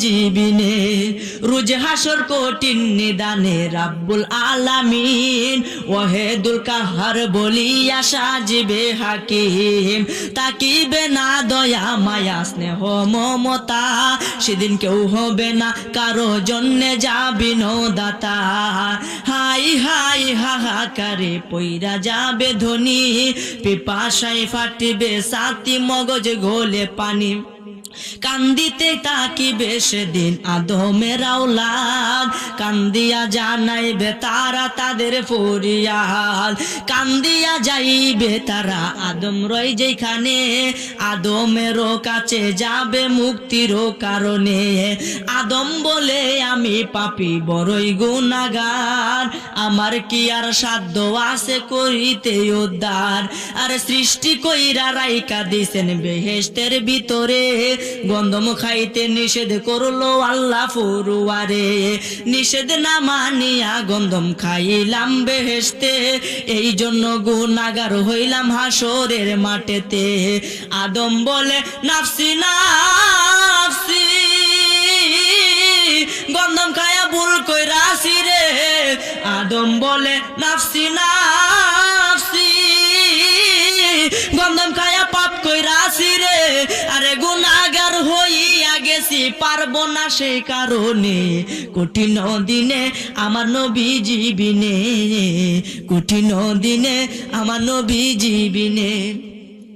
জীবিনে রুজ হাসর কঠিন নিদানে রাব্বুল আলামিন ওহেদুল কাহার বলিয়া সাজিবে হাকিম। তাকিবে না দয়া, মায়া, স্নেহ, মমতা। সেদিন কেউ হবে না, কারও জন্যে যাবি দাতা হাই হাই হাহাকারে পইরা যাবে ধনী। পিপাসায় ফাটিবে সাতি মগজ, গোলে পানি। কান্দিতে তাকি বেশ দিন আদমের আওলাদ? কান্দিয়া জানাইবে তারা তাদের ফরিয়াদ কান্দিয়া যাইবে তারা আদম রই যেখানে আদমেরও কাছে যাবে মুক্তির কারণে। আদম বলে, আমি পাপি, বড়ই গুনাগার। আমার কি আর সাধ্য আছে করিতে উদ্ধার? আর সৃষ্টি কইরা রাইকা দিছেন বেহেস্তের ভিতরে। গন্ধম খাইতে নিষেধ করল আল্লাহ ফুরুয়ারে নিষেধ না মানিয়া গন্ধম খাইলাম বেহেস্তে এই জন্য গুণাগার হইলাম হাসরের মাঠেতে। আদম বলে, নাফসি নাফসি, গন্ধম খায়া ভুল কইরাছি রে। আদম বলে নাফসি নাফসি গেছি পারব না সেই কারণে। কঠিন দিনে আমার নবী জীবিনে কঠিন দিনে আমার নবী জীবিনে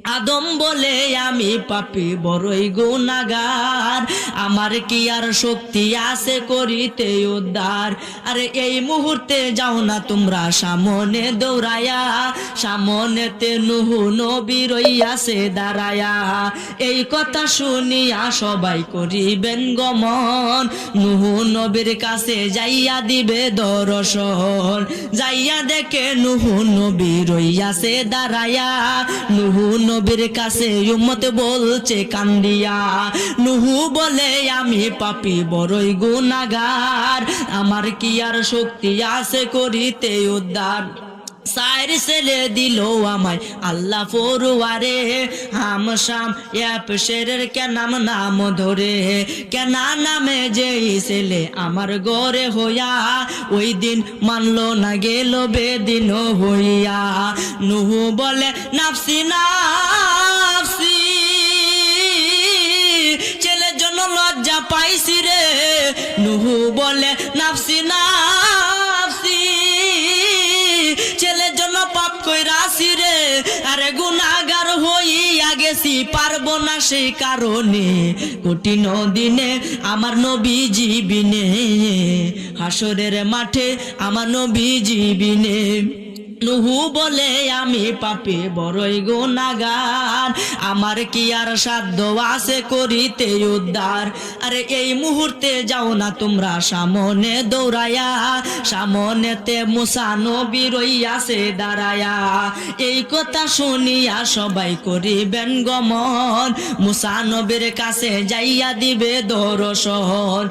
আদম বলে, আমি পাপি, বড়ই গুনাগার আমার কি আর শক্তি আছে করিতে উদ্ধার আরে, এই মুহূর্তে যাও না তোমরা সামনে দৌড়ায়া। সামনেতে নুহু নবী রইয়াছে দাঁড়ায়া। এই কথা শুনিয়া সবাই করিবেন গমন। নুহু নবীর কাছে যাইয়া দিবে দর্শন। যাইয়া দেখে নুহু নবী রইয়াছে দাঁড়ায়া। নুহু নবীর কাছে উম্মত বলছে, কান্দিয়া, নুহু বলে, আমি পাপি, বড়ই গুনাগার আমার কি আর শক্তি আছে করিতে উদ্ধার? আমায়। আল্লাহ নাম নামে ওই দিন মানলো না গেল বেদিন হইয়া। নুহু বলে, নাফসি নাফসি, ছেলের জন্য লজ্জা পাইছি রে। নুহু বলে, নাফসি নাফসি সেই কারণে কঠিন দিনে আমার নবী জীবিনে হাসরের মাঠে আমার নবী জীবিনে নুহু বলে, আমি পাপি, বড়ই গুনাগার আমার কি আর সাধ্য আছে করিতে উদ্ধার? আরে, এই মুহূর্তে যাও না তোমরা সামনে দৌড়ায়া সামনেতে মুসা নবী রইয়াছে দাঁড়ায়া এই কথা শুনিয়া সবাই করিবেন গমন। মুসা নবীর কাছে যাইয়া দিবে দর্শন।